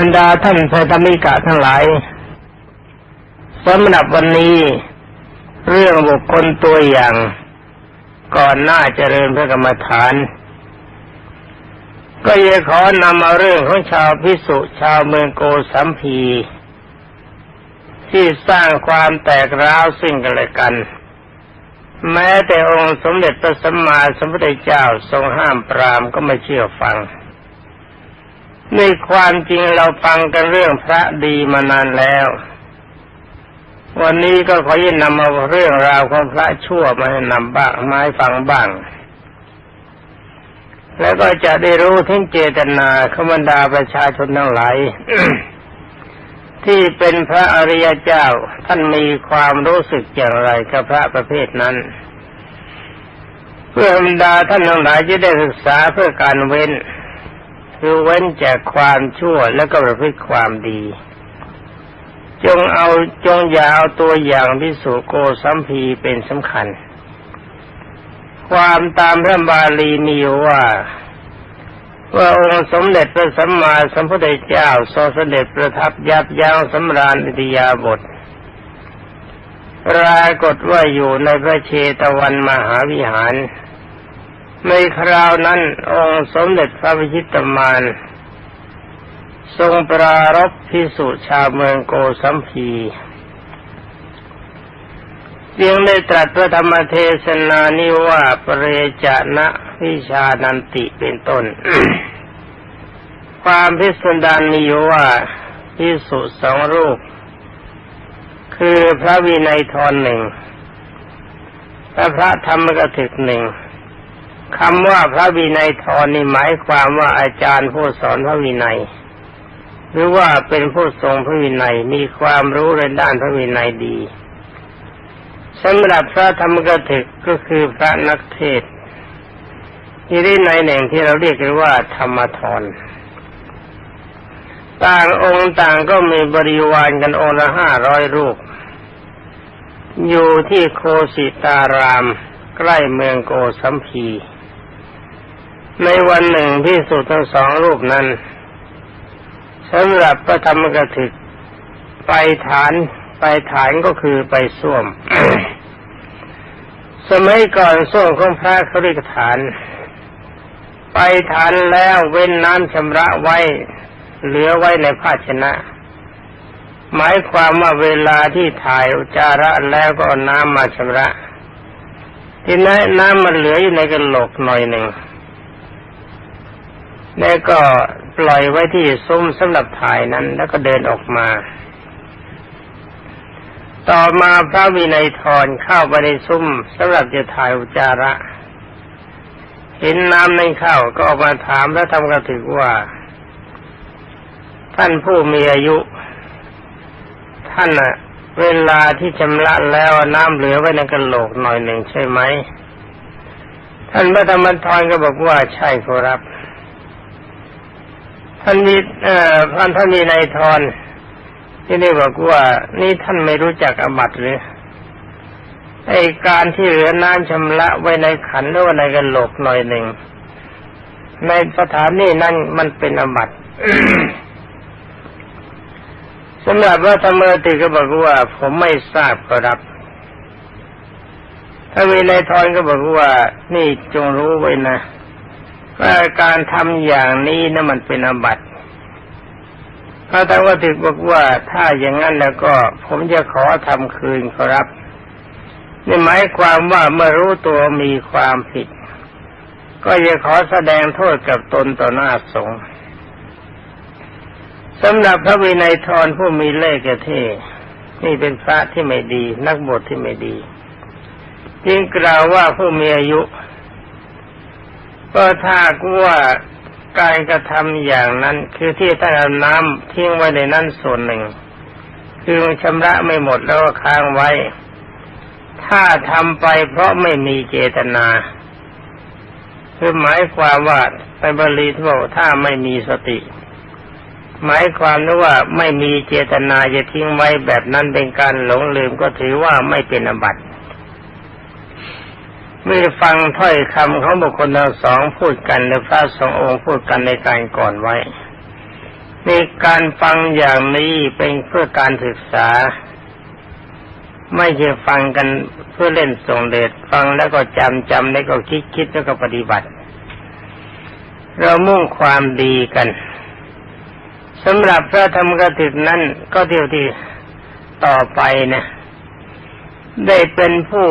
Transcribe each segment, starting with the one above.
บรรดาท่านพระธรรมิกะทั้งหลายสำหรับวันนี้ เรื่องบุคคลตัวอย่าง ก่อนหน้าเจริญพระกรรมฐาน ก็จะขอนำเอาเรื่องของชาวพิสุชาวเมืองโกสัมพี ที่สร้างความแตกร้าวซึ่งกันและกัน แม้แต่องค์สมเด็จพระสัมมาสัมพุทธเจ้าทรงห้ามปรามก็ไม่เชื่อฟัง ในความจริงเราฟังกันเรื่องพระดีมานานแล้ว วันนี้ก็ขอยินนำเอาเรื่องราวของพระชั่วมาให้นำบ้างมาให้ฟังบ้าง แล้วก็จะได้รู้ถึงเจตนาขบรรดาประชาชนทั้งหลายที่เป็นพระอริยเจ้าท่านมีความรู้สึกอย่างไรกับพระประเภทนั้น เพื่อบรรดาท่านทั้งหลายจะได้ศึกษาเพื่อการเว้น คือเว้นจากความชั่วแล้วก็ประพฤติความดี จงเอาจงอย่าเอาตัวอย่างพิสุโกสัมพีเป็นสำคัญ ความตามพระบาลีมีว่าว่าองค์สมเด็จพระสัมมาสัมพุทธเจ้าทรงเสด็จประทับยับยั้งสำราญอิทยาบทปรากฏว่าอยู่ในพระเชตวันมหาวิหาร ในคราวนั้น องค์สมเด็จพระวิชิตมานทรงปรารบพิสุชาวเมืองโกสัมพีจึงได้ตรัสพระธรรมเทศนานิว่าปเรจนะวิชานันติเป็นต้น ความพิสดารมีอยู่ว่าพิสุสองรูป คือพระวินัยทรหนึ่งและพระธรรมกถึกหนึ่ง คำว่าพระวินัยทรนี่หมายความว่าอาจารย์ผู้สอนพระวินัย หรือว่าเป็นผู้ทรงพระวินัยมีความรู้ในด้านพระวินัยดีสำหรับพระธรรมกถึกก็คือพระนักเทศที่ได้ในหน่งที่เราเรียกกันว่าธรรมทรต่างองค์ต่างก็มีบริวารกันองค์ละห้าร้อยรูป อยู่ที่โคสิตารามใกล้เมืองโกสัมพี ในวันหนึ่งพิสุทั้งสองรูปนั้นสำหรับพระธรรมกถึกไปฐานไปฐานก็คือไปส้วม สมัยก่อนส้วมของพระเขาเรียกฐาน ไปฐานแล้วเว้นน้ำชำระไว้ เหลือไว้ในภาชนะ หมายความว่าเวลาที่ถ่ายอุจาระแล้วก็น้ำมาชำระ ที่นั้นน้ำมันเหลืออยู่ในกระโหลกหน่อยหนึ่ง แล้วก็ปล่อยไว้ที่ซุ้มสำหรับถ่ายนั้น แล้วก็เดินออกมา ต่อมาพระวินัยทรเข้าไปในซุ้มสำหรับจะถ่ายอุจาระ เห็นน้ำในเข้าก็ออกมาถามพระธรรมกถึกว่า ท่านผู้มีอายุ ท่านอะเวลาที่ชำระแล้วน้ำเหลือไว้ในกระโหลกหน่อยหนึ่งใช่ไหม ท่านพระธรรมทรก็บอกว่าใช่ครับ ท่านมีเอ่อท่านท่านมีนายทรที่ได้บอกว่านี่ท่านไม่รู้จักอบัตหรือไอการที่เหลือน้ำชำระไว้ในขันหรือว่าในกระโหลกหน่อยหนึ่งในสถานนี้นั่นมันเป็นอบัตสำหรับว่าธรรมติก็บอกว่า ผมไม่ทราบครับ ถ้ามีนายทรก็บอกว่า นี่จงรู้ไว้นะ ว่าการทำอย่างนี้นะมันเป็นอบัติพระธรรมติบอกว่าถ้าอย่างนั้นแล้วก็ ผมจะขอทำคืนครับนี่หมายความว่าเมื่อรู้ตัวมีความผิด ก็จะขอแสดงโทษกับตนต่อหน้าสงฆ์สำหรับพระวินัยทรผู้มีเล่ห์กระเทนี่เป็นพระที่ไม่ดี นักบวชที่ไม่ดี จึงกล่าวว่าผู้มีอายุ ก็ถ้ากูว่าการกระทำอย่างนั้น คือที่ท่านเอาน้ำทิ้งไว้ในนั้นส่วนหนึ่ง คือชำระไม่หมดแล้วก็ค้างไว้ ถ้าทำไปเพราะไม่มีเจตนาคือหมายความว่าไปบาลีที่บอกถ้าไม่มีสติ หมายความว่าไม่มีเจตนาจะทิ้งไว้แบบนั้นเป็นการหลงลืมก็ถือว่าไม่เป็นอบัติ เมื่อฟังถ้อยคำของบุคคลทั้งสองพูดกันและพระสององค์พูดกันในการก่อนไว้ในการฟังอย่างนี้เป็นเพื่อการศึกษา ไม่ใช่ฟังกันเพื่อเล่นส่งเดชฟังแล้วก็จำจำแล้วก็คิดคิดแล้วก็ปฏิบัติ เรามุ่งความดีกันสำหรับพระธรรมกถึกนั้นก็เที่ยวที่ต่อไปนะได้เป็นผู้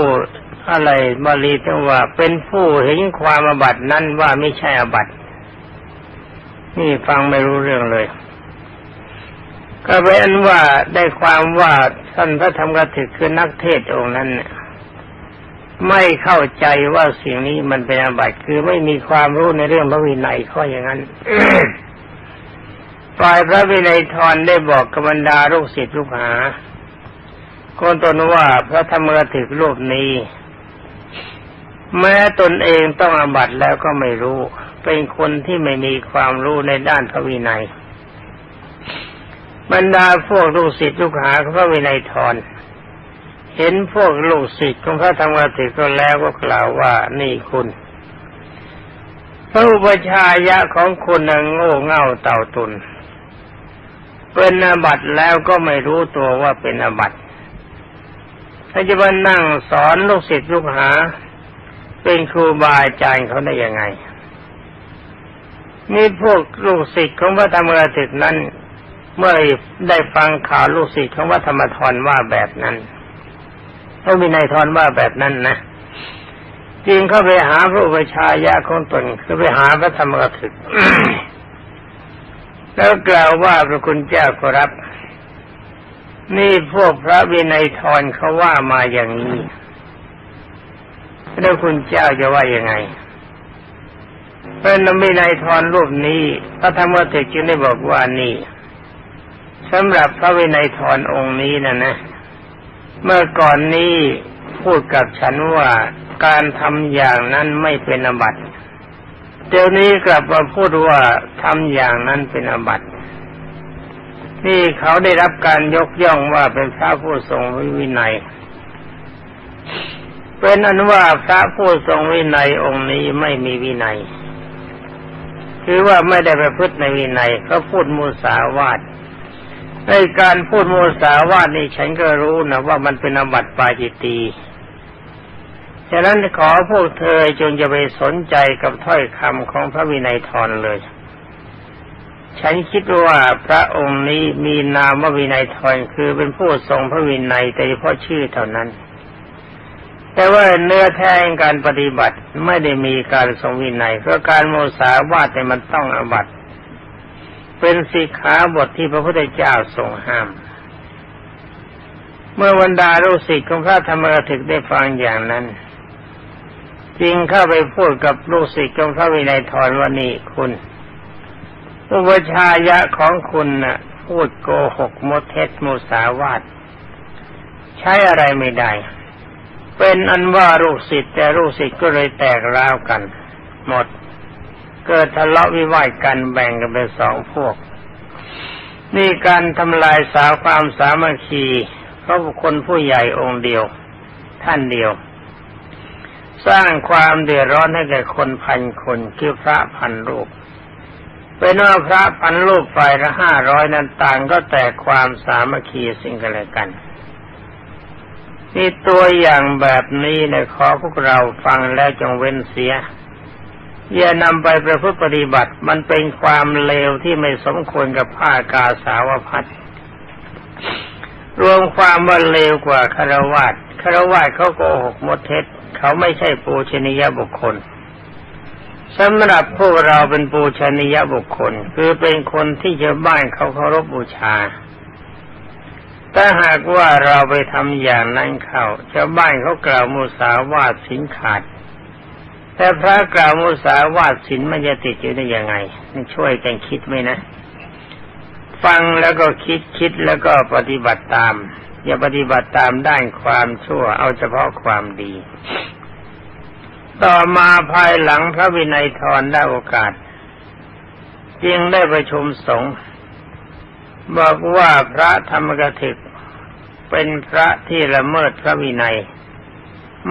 อะไรบาลีที่ว่าเป็นผู้เห็นความอบัตินั้นว่าไม่ใช่อบัติ นี่ฟังไม่รู้เรื่องเลย ก็เป็นว่าได้ความว่าท่านพระธรรมกถึกคือนักเทศองค์นั้นไม่เข้าใจว่าสิ่งนี้มันเป็นอาบัติคือไม่มีความรู้ในเรื่องพระวินัยข้ออย่างนั้นฝ่ายพระวินัยทรได้บอกกับบรรดาลูกศิษย์ลูกหาคนตนว่าพระธรรมกถึกรูปนี้ แม้ตนเองต้องอาบัติแล้วก็ไม่รู้ เป็นคนที่ไม่มีความรู้ในด้านพระวินัย บรรดาพวกลูกศิษย์ลูกหาของพระวินัยทรเห็นพวกลูกศิษย์ของพระธรรมกถึกก็แล้วก็กล่าวว่านี่คุณพระอุปชายะของคุณน่ะโง่เง่าเต่าตุนเป็นอาบัติแล้วก็ไม่รู้ตัวว่าเป็นอาบัติถ้าจะมานั่งสอนลูกศิษย์ลูกหา เป็นครูบาอาจารย์เขาได้ยังไง นี่พวกลูกศิษย์ของพระธรรมกถึกนั้น เมื่อได้ฟังข่าวลูกศิษย์ของพระธรรมทรว่าแบบนั้นพระวินัยทรว่าแบบนั้นนะจึงเข้าไปหาพระอุปชายะของตนคือไปหาพระธรรมกถึก แล้วกล่าวว่าพระคุณเจ้าขอรับ นี่พวกพระวินัยทรเขาว่ามาอย่างนี้ แล้วคุณเจ้าจะว่ายังไงพระนวินัยทรรูปนี้พระธรรมเถรจึงได้บอกว่านี่สำหรับพระวินัยทรองค์นี้นะนะ เมื่อก่อนนี้พูดกับฉันว่าการทำอย่างนั้นไม่เป็นอบัติเดี๋ยวนี้กลับมาพูดว่าทำอย่างนั้นเป็นอบัตินี่เขาได้รับการยกย่องว่าเป็นพระผู้ทรงวินัย เป็นอนุว่าพระผู้ทรงวินัยองค์นี้ไม่มีวินัย คือว่าไม่ได้ประพฤติในวินัยเขาพูดมูสาวาทในการพูดมูสาวาทนี่ฉันก็รู้นะว่ามันเป็นอบัติปาจิตตีฉะนั้นขอพวกเธอจงจะไปสนใจกับถ้อยคำของพระวินัยทรเลย ฉันคิดว่าพระองค์นี้มีนามว่าวินัยทรคือเป็นผู้ทรงพระวินัยแต่เฉพาะชื่อเท่านั้น แต่ว่าเนื้อแท้งการปฏิบัติไม่ได้มีการทรงวินัยเพราะการโมสาวาแต่มันต้องอบัติเป็นสิกขาบทที่พระพุทธเจ้าทรงห้าม เมื่อวันดาลูกศิษย์ของพระธรรมกถึกได้ฟังอย่างนั้น จึงเข้าไปพูดกับลูกศิษย์ของพระวินัยทรว่านี่คุณอุปชายะของคุณนะ่ะ พูดโกหกมดเท็จมุสาวาทใช้อะไรไม่ได้ เป็นอันว่าลูกศิษย์แต่ลูกศิษย์ก็เลยแตกร้าวกัน หมด เกิดทะเลาะวิวาทกันแบ่งกันเป็นสองพวก นี่การทำลายสาวความสามัคคีเพราะบุคคลผู้ใหญ่องค์เดียว ท่านเดียว สร้างความเดือดร้อนให้แก่คนพันคนคือพระพันรูปเป็นว่าพระพันรูปฝ่ายละห้าร้อยนั้นต่างก็แตกความสามัคคีสิ่งกันและกัน นี่ตัวอย่างแบบนี้เนี่ยขอพวกเราฟังแล้วจงเว้นเสีย อย่านำไปประพฤติปฏิบัติมันเป็นความเลวที่ไม่สมควรกับผ้ากาสาวพัดรวมความว่าเลวกว่าคารวาสคารวาสเขาโกหกมดเท็จ เขาไม่ใช่ปูชนียบุคคลสำหรับพวกเราเป็นปูชนียบุคคล คือเป็นคนที่ชาวบ้านเขาเคารพบูชา ถ้าหากว่าเราไปทำอย่างนั้นเข้าชาวบ้านเขากล่าวมุสาวาทสินขาด แต่พระกล่าวมุสาวาทสินมันจะติดอยู่ได้ยังไงนี่ช่วยกันคิดไหมนะ ฟังแล้วก็คิดคิดแล้วก็ปฏิบัติตาม อย่าปฏิบัติตามด้านความชั่ว เอาเฉพาะความดี ต่อมาภายหลังพระวินัยทรได้โอกาส จึงได้ประชุมสงฆ์ บอกว่าพระธรรมกถึกเป็นพระที่ละเมิดพระวินัย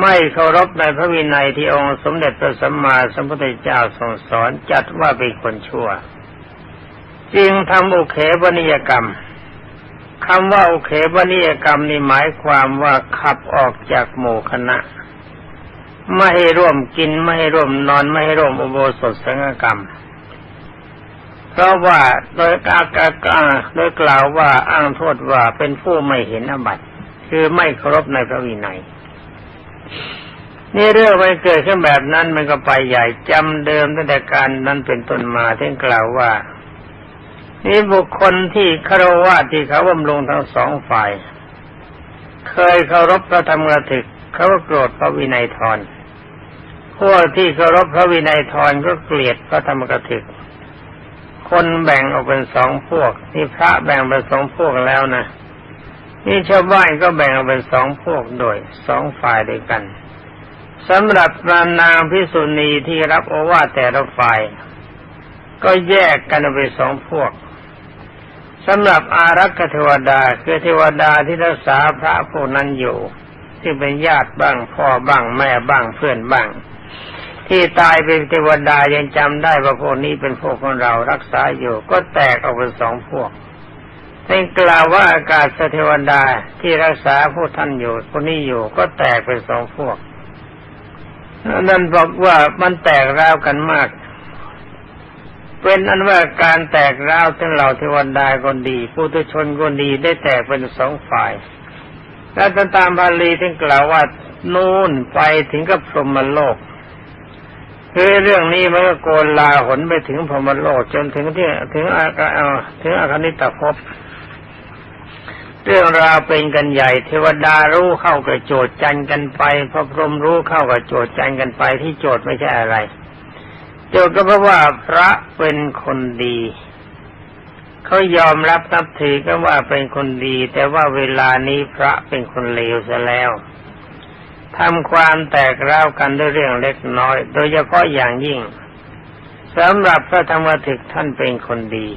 ไม่เคารพในพระวินัยที่องค์สมเด็จพระสัมมาสัมพุทธเจ้าทรงสอนจัดว่าเป็นคนชั่ว จึงทำอุเขปนิยกรรมคำว่าอุเขปนิยกรรมนี่หมายความว่าขับออกจากหมู่คณะ ไม่ให้ร่วมกินไม่ให้ร่วมนอนไม่ให้ร่วมอุโบสถสังฆกรรม เพราะว่าโดยกากากาโดยกล่าวว่าอ้างโทษว่าเป็นผู้ไม่เห็นอบัติคือไม่เคารพในพระวินัยนี่เรื่องไปเกิดขึ้นแบบนั้นมันก็ไปใหญ่จำเดิมตั้งแต่การนั้นเป็นต้นมาที่กล่าวว่า นี่บุคคลที่คารวะที่เขาบำรุงทั้งสองฝ่าย เคยเคารพพระธรรมกถึกเขาก็โกรธพระวินัยทรพวกที่เคารพพระวินัยทรก็เกลียดพระธรรมกถึก คนแบ่งออกเป็นสองพวกนี่พระแบ่งเป็นสองพวกแล้วนะนี่ชาวบ้านก็แบ่งออกเป็นสองพวกโดยสองฝ่ายด้วยกันสำหรับนางนางพิสุณีที่รับโอวาทแต่ละฝ่าย ก็แยกกันออกเป็นสองพวกสำหรับอารักษเทวดาคือเทวดาที่รักษาพระพวกนั้นอยู่ ที่เป็นญาติบ้างพ่อบ้างแม่บ้างเพื่อนบ้าง ที่ตายเป็นเทวดายังจำได้ว่าพวกนี้เป็นพวกของเรารักษาอยู่ ก็แตกออกเป็นสองพวกเป็นกล่าวว่าอากาศเทวดาที่รักษาผู้ท่านอยู่คนนี้อยู่ก็แตกเป็นสองพวกนั่นบอกว่ามันแตกร้าวกันมาก เป็นอันว่าการแตกร้าวทั้งเหล่าเทวดาคนดีผู้ทุชนคนดีได้แตกเป็นสองฝ่าย และตามบาลีที่กล่าวว่านู่นไปถึงกับพรหมโลก คือเรื่องนี้มันก็โกนลาหนไปถึงพรหมโลกจนถึงที่ถึงอากาถึงอาคานิตภพเรื่องราวเป็นกันใหญ่เทวดารู้เข้ากับโจทย์จันกันไปพระพรหมรู้เข้ากับโจทย์จันกันไปที่โจทย์ไม่ใช่อะไร โจทย์ก็เพราะว่าพระเป็นคนดีเขายอมรับนับถือกันว่าเป็นคนดี แต่ว่าเวลานี้พระเป็นคนเลวซะแล้ว ทำความแตกร้าวกันด้วยเรื่องเล็กน้อย โดยเฉพาะอย่างยิ่งสำหรับพระธรรมถึกท่านเป็นคนดี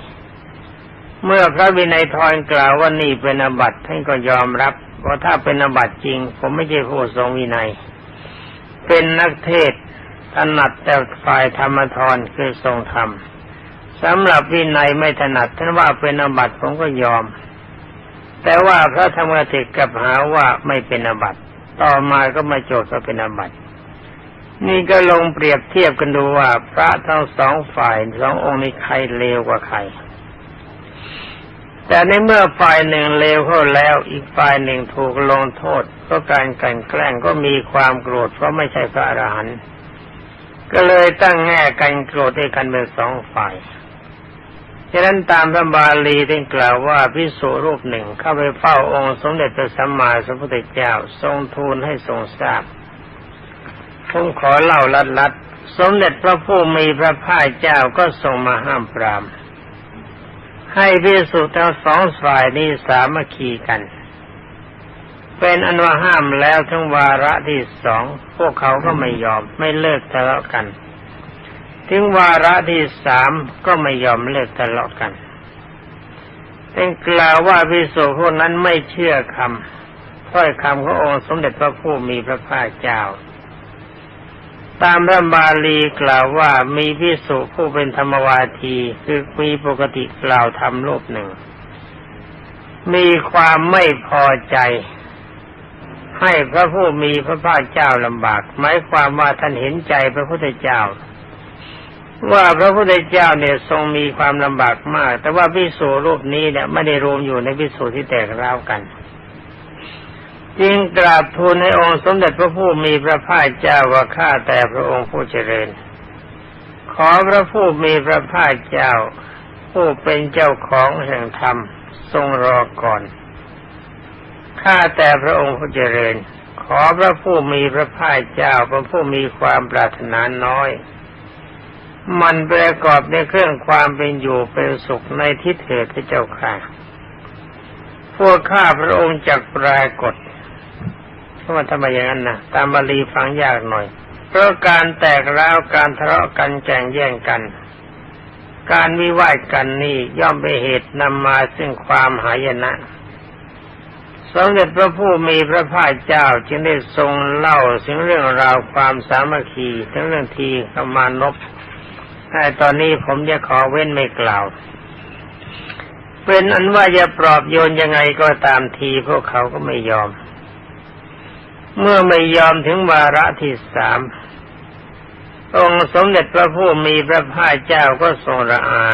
เมื่อพระวินัยทรกล่าวว่านี่เป็นอบัตท่านก็ยอมรับว่าถ้าเป็นอบัตจริง ผมไม่ใช่ผู้ทรงวินัย เป็นนักเทศถนัดแต่ฝ่ายธรรมทรคือทรงธรรมสำหรับวินัยไม่ถนัดท่านว่าเป็นอบัตผมก็ยอม แต่ว่าพระธรรมเทศกับหาว่าไม่เป็นอบัต ต่อมาก็มาโจทย์ว่าเป็นอบัตนี่ก็ลงเปรียบเทียบกันดูว่า พระทั้งสองฝ่ายสององค์นี้ใครเลวกว่าใคร แต่ในเมื่อฝ่ายหนึ่งเลวเข้าแล้ว อีกฝ่ายหนึ่งถูกลงโทษเพราะการกันแกล้งก็มีความโกรธเพราะไม่ใช่พระอรหันต์ก็เลยตั้งแง่กันโกรธด้วยกันเป็นสองฝ่าย ฉะนั้นตามพระบาลีได้กล่าวว่าพิสุรูปหนึ่งเข้าไปเฝ้าองค์สมเด็จพระสัมมาสัมพุทธเจ้าทรงทูลให้ทรงทราบผมขอเล่าลัดลัดสมเด็จพระผู้มีพระภาคเจ้าก็ทรงมาห้ามปราม ให้พิสุทั้งสองฝ่ายนี้สามัคคีกัน เป็นอันว่าห้ามแล้วทั้งวาระที่สองพวกเขาก็ไม่ยอมไม่เลิกทะเลาะกัน ถึงวาระที่สามก็ไม่ยอมเลิกทะเลาะกันเป็นกล่าวว่าพิสุพวกนั้นไม่เชื่อคำถ้อยคำขององค์สมเด็จพระผู้มีพระภาคเจ้า ตามพระบาลีกล่าวว่ามีพิสุผู้เป็นธรรมวาทีคือมีปกติกล่าวทำรูปหนึ่ง มีความไม่พอใจ ให้พระผู้มีพระภาคเจ้าลำบากหมายความว่าท่านเห็นใจพระพุทธเจ้า ว่าพระพุทธเจ้าเนี่ยทรงมีความลำบากมาก แต่ว่าพิสูรูปนี้เนี่ยไม่ได้รวมอยู่ในพิสูที่แตกร้าวกันจึงกราบทูลให้องค์สมเด็จพระผู้มีพระภาคเจ้าว่าข้าแต่พระองค์ผู้เจริญ ขอพระผู้มีพระภาคเจ้า ผู้เป็นเจ้าของแห่งธรรม ทรงรอก่อนข้าแต่พระองค์ผู้เจริญ ขอพระผู้มีพระภาคเจ้าพระผู้มีความปรารถนาน้อย มันประกอบในเครื่องความเป็นอยู่เป็นสุขในทิศเถิดพระเจ้าค่ะ พวกข้าพระองค์จักปรากฏเพราะว่าทำไมอย่างนั้นนะตามบาลีฟังยากหน่อย เพราะการแตกร้าวการทะเลาะกันแข่งแย่งกัน การวิวาทกันนี่ย่อมเป็นเหตุนำมาซึ่งความหายนะสมเด็จพระผู้มีพระภาคเจ้าจึงได้ทรงเล่าถึงเรื่องราวความสามัคคีทั้งเรื่องทีขมานพ แต่ตอนนี้ผมจะขอเว้นไม่กล่าว เป็นอันว่าจะปลอบโยนยังไงก็ตามทีพวกเขาก็ไม่ยอม เมื่อไม่ยอมถึงวาระที่สามองค์สมเด็จพระผู้มีพระภาคเจ้าก็ทรงระอา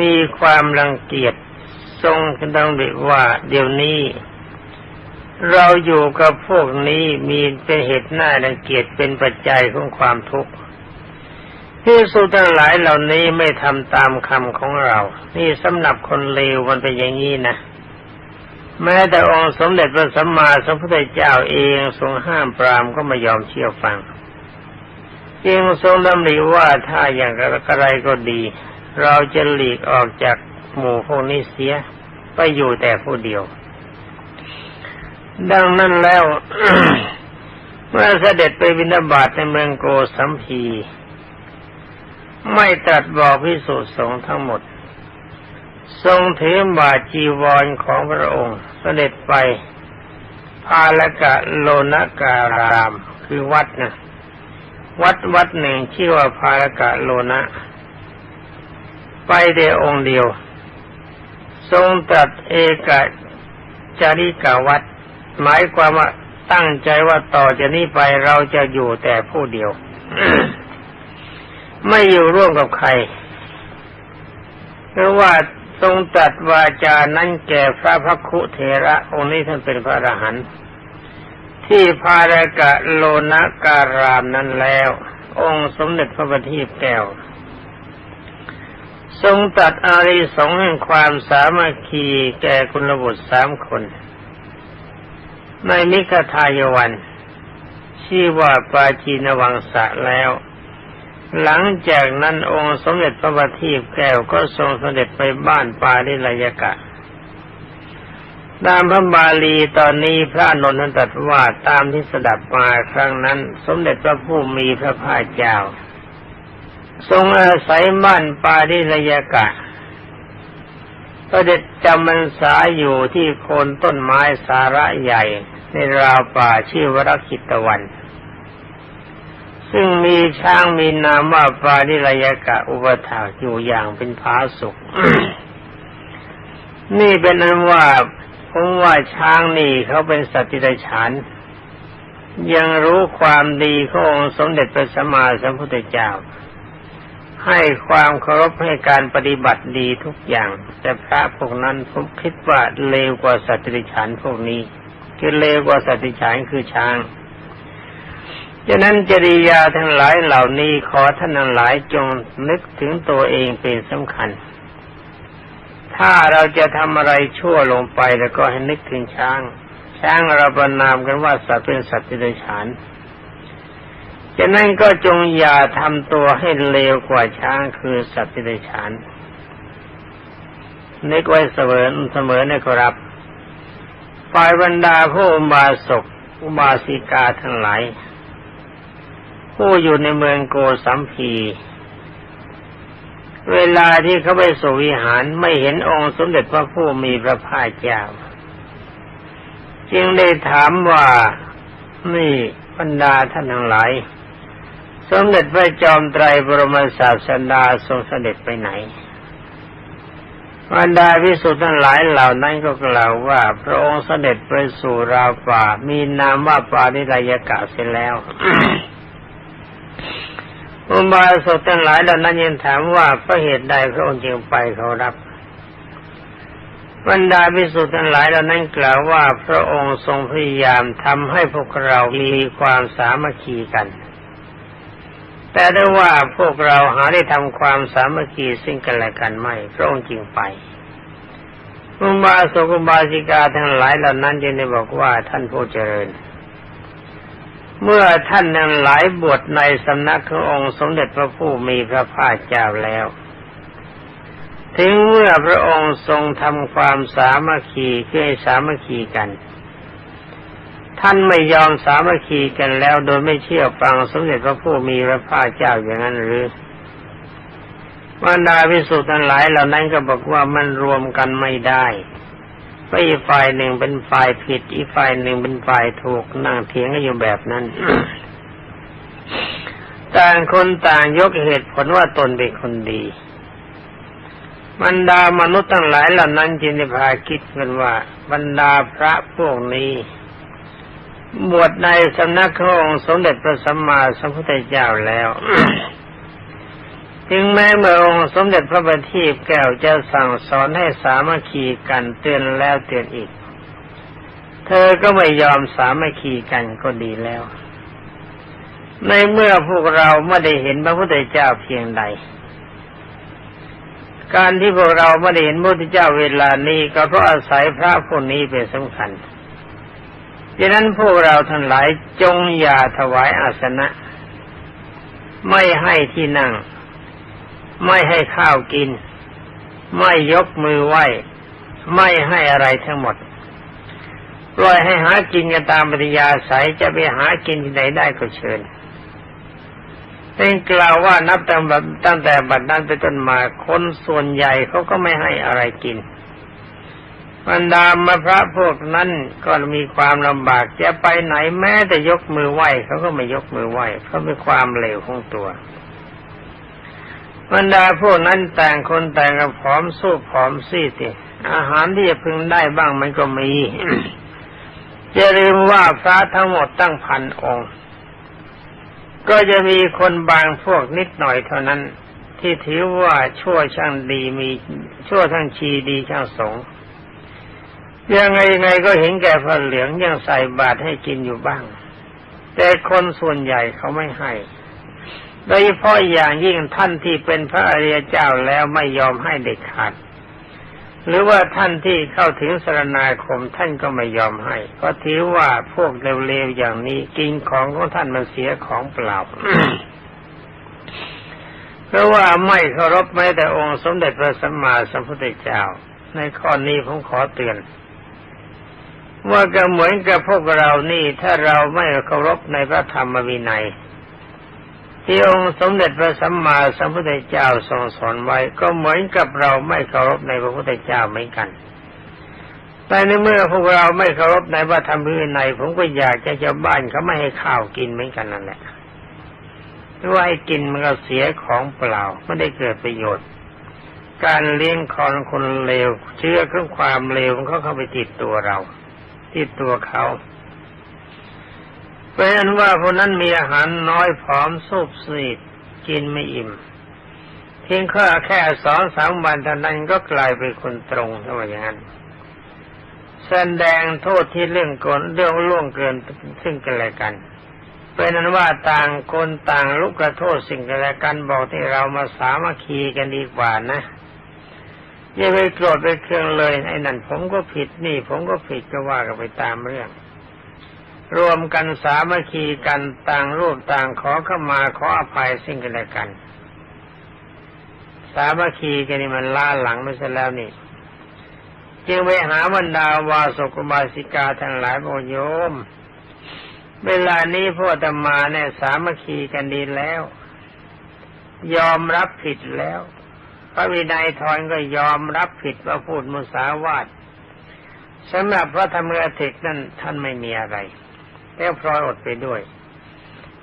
มีความรังเกียจทรงดังเด็ว่าเดี๋ยวนี้ เราอยู่กับพวกนี้มีเป็นเหตุหน้ารังเกียจเป็นปัจจัยของความทุกข์ ที่สุทั้งหลายเหล่านี้ไม่ทำตามคำของเรา นี่สำหรับคนเลวมันเป็นอย่างนี้นะ แม้แต่องค์สมเด็จพระสัมมาสัมพุทธเจ้าเองทรงห้ามปรามก็ไม่ยอมเชื่อฟังจึงทรงดำริว่าถ้าอย่างไรก็ดี เราจะหลีกออกจากหมู่พวกนี้เสียไปอยู่แต่ผู้เดียว ดังนั้นแล้ว เมื่อเสด็จไปวินาบาตในเมืองโกสัมพี ไม่ตรัสบอกพิสุสงฆ์ทั้งหมด ทรงถือบาจีวรของพระองค์เสด็จไปพาลกะโลนการาม คือวัดนะวัดวัดหนึ่งชื่อว่าพาลกะโลนะ ไปเดียองค์เดียว ทรงตรัสเอกจาริกาวัด หมายความว่าตั้งใจว่าต่อจากนี้ไปเราจะอยู่แต่ผู้เดียว ไม่อยู่ร่วมกับใครเพราะว่าทรงตรัสวาจานั้นแก่พระพักคุเถระองค์นี้ท่านเป็นพระอรหันต์ที่พารกะโลนะการามนั้นแล้ว องค์สมเด็จพระบัณฑิตแก้ว ทรงตัดอาริสงแห่งความสามัคคีแก่คุณบุตรสามคน ในมิกทายวัน ชื่อว่าปาจีนวังสะแล้ว หลังจากนั้นองค์สมเด็จพระบัณฑิตแก้วก็ทรงสเสด็จไปบ้านปาดิลยกะตามพระบาลีตอนนี้พระนนท์ตรัสว่าตามที่สดับมาครั้งนั้น สมเด็จพระผู้มีพระภาคเจ้า ทรงอาศัยบ้านปาดิลยกะเสด็จจำพรรษาอยู่ที่โคนต้นไม้สาระใหญ่ ในราวป่าชื่อวรคิตวัน ซึ่งมีช้างมีนามว่าปาดิลยกะอุปถาอยู่อย่างเป็นผาสุกนี่เป็นนั้นว่าผมว่าช้างนี่เขาเป็นสัตว์ที่ได้ฉานยังรู้ความดีขององค์สมเด็จพระสัมมาสัมพุทธเจ้า ให้ความเคารพให้การปฏิบัติดีทุกอย่าง แต่พระพวกนั้นผมคิดว่าเลวกว่าสัตว์ที่ได้ฉานพวกนี้คือเลวกว่าสัตว์ที่ฉานคือช้าง ฉะนั้นจริยาทั้งหลายเหล่านี้ขอท่านทั้งหลายจงนึกถึงตัวเองเป็นสำคัญ ถ้าเราจะทำอะไรชั่วลงไปแล้วก็ให้นึกถึงช้าง ช้างเราประนามกันว่าสัตว์เป็นสัตว์ที่ได้ฉานฉะนั้นก็จงอย่าทำตัวให้เลวกว่าช้างคือสัตว์ที่ได้ฉานนึกไว้เสมอเสมอนะครับฝ่ายบรรดาผู้อุบาสกอุบาสิกาทั้งหลาย ผู้อยู่ในเมืองโกสัมพีเวลาที่เขาไปสู่วิหารไม่เห็นองค์สมเด็จพระผู้มีพระภาคเจ้า จึงได้ถามว่านี่บรรดาท่านทั้งหลาย สมเด็จพระจอมไตรบรมศาสดาทรงเสด็จไปไหนบรรดาพิสุทธ์ทั้งหลายเหล่านั้นก็กล่าวว่า พระองค์เสด็จไปสู่ราวป่ามีนามว่าปานิรายกะเสร็จแล้ว อุบาสกทั้งหลายเหล่านั้นยังถามว่าเพราะเหตุใดพระองค์จึงไปเขารับบรรดาพิสุทธ์ทั้งหลายเหล่านั้นกล่าวว่าพระองค์ทรงพยายามทำให้พวกเรามีความสามัคคีกัน แต่ได้ว่าพวกเราหาได้ทำความสามัคคีซึ่งกันและกันไม่ พระองค์จึงไปอุบาสกอุบาสิกาทั้งหลายเหล่านั้นจึงได้บอกว่าท่านผู้เจริญ เมื่อท่านนั้นหลายบวชในสำนักขององค์สมเด็จพระผู้มีพระภาคเจ้าแล้ว ถึงเมื่อพระองค์ทรงทำความสามัคคีคือสามัคคีกัน ท่านไม่ยอมสามัคคีกันแล้วโดยไม่เชื่อฟังสมเด็จพระผู้มีพระภาคเจ้าอย่างนั้นหรือบรรดาพิสุทธิ์ทั้งหลายเหล่านั้นก็บอกว่ามันรวมกันไม่ได้ ไปอีกฝ่ายหนึ่งเป็นฝ่ายผิด อีกฝ่ายหนึ่งเป็นฝ่ายถูกนั่งเถียงกันอยู่แบบนั้น ต่างคนต่างยกเหตุผลว่าตนเป็นคนดีบรรดามนุษย์ทั้งหลายเหล่านั้นจึงได้พาคิดกันว่า บรรดาพระพวกนี้ บวชในสำนักขององค์สมเด็จพระสัมมาสัมพุทธเจ้าแล้ว ถึงแม้เมื่อองค์สมเด็จพระบัณฑิตแก้วจะสั่งสอนให้สามัคคีกันเตือนแล้วเตือนอีก เธอก็ไม่ยอมสามัคคีกันก็ดีแล้ว ในเมื่อพวกเราไม่ได้เห็นพระพุทธเจ้าเพียงใด การที่พวกเราไม่ได้เห็นพระพุทธเจ้าเวลานี้ก็เพราะอาศัยพระพวกนี้เป็นสำคัญดังนั้นพวกเราทั้งหลายจงอย่าถวายอาสนะ ไม่ให้ที่นั่ง ไม่ให้ข้าวกิน ไม่ยกมือไหว้ ไม่ให้อะไรทั้งหมดปล่อยให้หากินกันตามปฏิยาสายจะไปหากินที่ไหนได้ก็เชิญเป็นกล่าวว่านับตั้งแต่ตั้งแต่บัดนั้นไปต้นมาคนส่วนใหญ่เขาก็ไม่ให้อะไรกินบรรดามพระพวกนั้นก็มีความลำบากจะไปไหนแม้แต่ยกมือไหว้เขาก็ไม่ยกมือไหว้เพราะมีความเหลวของตัว บรรดาพวกนั้นแต่งคนแต่งกับผอมสู้ผอมซีดอาหารที่จะพึงได้บ้างมันก็มีจะลืมว่าพระทั้งหมดตั้งพันองค์ ก็จะมีคนบางพวกนิดหน่อยเท่านั้น ที่ถือว่าชั่วช่างดีมีชั่วทั้งชีดีช่างสงยังไงยังไงก็เห็นแก่ผ้าเหลืองยังใส่บาตรให้กินอยู่บ้าง แต่คนส่วนใหญ่เขาไม่ให้ โดยเฉพาะอย่างยิ่งท่านที่เป็นพระอริยเจ้าแล้วไม่ยอมให้เด็ดขาด หรือว่าท่านที่เข้าถึงสรณาคมท่านก็ไม่ยอมให้ เพราะถือว่าพวกเร็วๆอย่างนี้กินของของท่านมันเสียของเปล่าเพราะว่าไม่เคารพแม้แต่องค์สมเด็จพระสัมมาสัมพุทธเจ้า ในข้อนี้ผมขอเตือน ว่าก็เหมือนกับพวกเรานี่ถ้าเราไม่เคารพในพระธรรมวินัย ที่องค์สมเด็จพระสัมมาสัมพุทธเจ้าทรงสอนไว้ก็เหมือนกับเราไม่เคารพในพระพุทธเจ้าเหมือนกันแต่ในเมื่อพวกเราไม่เคารพในพระธรรมวินัยผมก็อยากจะชาวบ้านเขาไม่ให้ข้าวกินเหมือนกันนั่นแหละเพราะว่าให้กินมันก็เสียของเปล่าไม่ได้เกิดประโยชน์ การเลี้ยงคอนคนเลวเชื้อเครื่องความเลวมันเขาเข้าไปติดตัวเรา ติดตัวเขา เป็นว่าพวกนั้นมีอาหารน้อยผอมสุบสีดกินไม่อิ่มเพียงแค่แค่สองสามวันเท่านั้นก็กลายเป็นคนตรงทำไมอย่างนั้นแสดงโทษที่เรื่องกนเรื่องล่วงเกินซึ่งกันและกัน เป็นนั้นว่าต่างคนต่างลุกกระโทษสิ่งกันและกันบอกที่เรามาสามัคคีกันดีกว่านะอย่าไปโกรธไปเครื่องเลยไอ้นั่นผมก็ผิดนี่ ผมก็ผิดก็ว่ากันไปตามเรื่อง รวมกันสามัคคีกันต่างรูปต่างขอเข้ามาขออภัยสิ่งกันและกัน สามัคคีกันนี่มันล้าหลังไม่ใช่แล้วนี่ จึงไปหาบรรดาวาสุกบาสิกาทั้งหลายบอโยม เวลานี้พ่อตมาเนี่ยสามัคคีกันดีแล้ว ยอมรับผิดแล้ว พระวินัยทอนก็ยอมรับผิดว่าพูดมุสาวาทสำหรับพระธรรมกถิกนั่นท่านไม่มีอะไร แล้วพลอยอดไปด้วย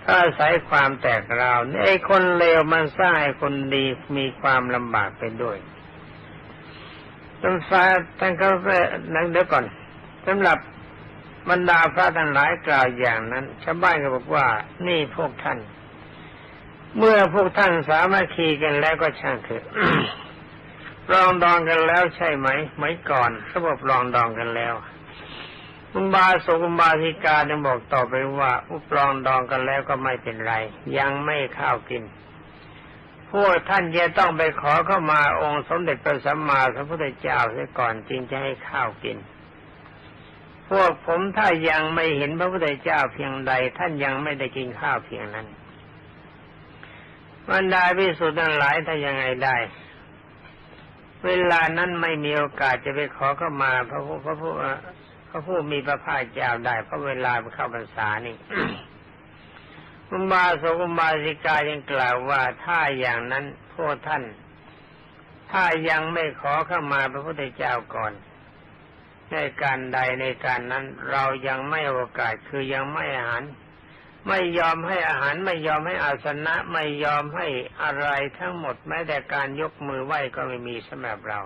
ถ้าอาศัยความแตกราวไอ้คนเลวมันสร้างให้คนดีมีความลำบากไปด้วยท่านฟ้าท่านก็นั่งเดี๋ยวก่อนสำหรับบรรดาพระทั้งหลายกล่าวอย่างนั้นชาวบ้านก็บอกว่านี่พวกท่าน เมื่อพวกท่านสามัคคีกันแล้วก็ช่างเถอะรองดองกันแล้วใช่ไหม ไม่ก่อนเขาบอกรองดองกันแล้ว อุบาสกอุบาสิกายังบอกต่อไปว่า อุปรองดองกันแล้วก็ไม่เป็นไร ยังไม่ข้าวกินพวกท่านจะต้องไปขอเข้ามาองค์สมเด็จพระสัมมาสัมพุทธเจ้าเสียก่อนจึงจะให้ข้าวกิน พวกผมถ้ายังไม่เห็นพระพุทธเจ้าเพียงใด ท่านยังไม่ได้กินข้าวเพียงนั้นบรรดาพิสุทธิ์ทั้งหลายถ้ายังไงได้ เวลานั้นไม่มีโอกาสจะไปขอเข้ามาพระพุทธพระ ระผู้มีพระภาคเจ้าได้เพราะเวลาไปเข้าพรรษานี่อุบาสกอุบาสิกายังกล่าวว่าถ้าอย่างนั้นพวกท่าน ถ้ายังไม่ขอเข้ามาพระพุทธเจ้าก่อน ในการใดในการนั้นเรายังไม่โอกาสคือยังไม่อาหาร ไม่ยอมให้อาหารไม่ยอมให้อาสนะไม่ยอมให้อะไรทั้งหมดแม้แต่การยกมือไหว้ก็ไม่มีสำหรับเรา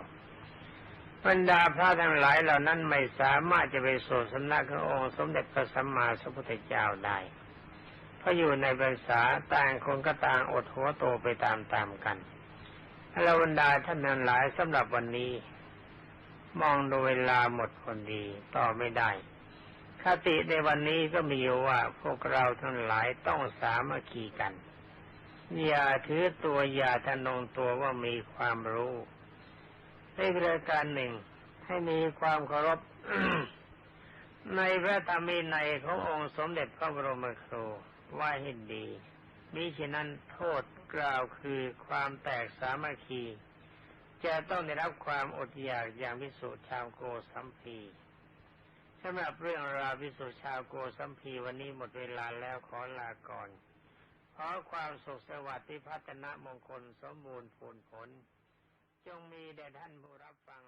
บรรดาพระทั้งหลายเหล่านั้นไม่สามารถจะไปสู่สำนักขององค์สมเด็จพระสัมมาสัมพุทธเจ้าได้เพราะอยู่ในภาษาต่างคนก็ต่างอดหัวโตไปตามๆกันเราบรรดาท่านทั้งหลายสำหรับวันนี้ มองดูเวลาหมดคนดีต่อไม่ได้คติในวันนี้ก็มีว่าพวกเราทั้งหลายต้องสามัคคีกัน อย่าถือตัวอย่าทะนงตัวว่ามีความรู้ นรายการหนึ่งให้มีความเคารพในพระธรรมวินัยขององค์สมเด็จพระบรมครูว่าให้ดีมิฉะนั้นโทษกล่าวคือความแตกสามัคคี จะต้องได้รับความอดอยากอย่างพิสุชาวโกสัมพีสำหรับเรื่องราวพิสุชาวโกสัมพีวันนี้หมดเวลาแล้วขอลาก่อน ขอความสุขสวัสดิ์ที่พัฒนามงคลสมบูรณ์ผลผล จงมีแด่ท่านผู้รับฟัง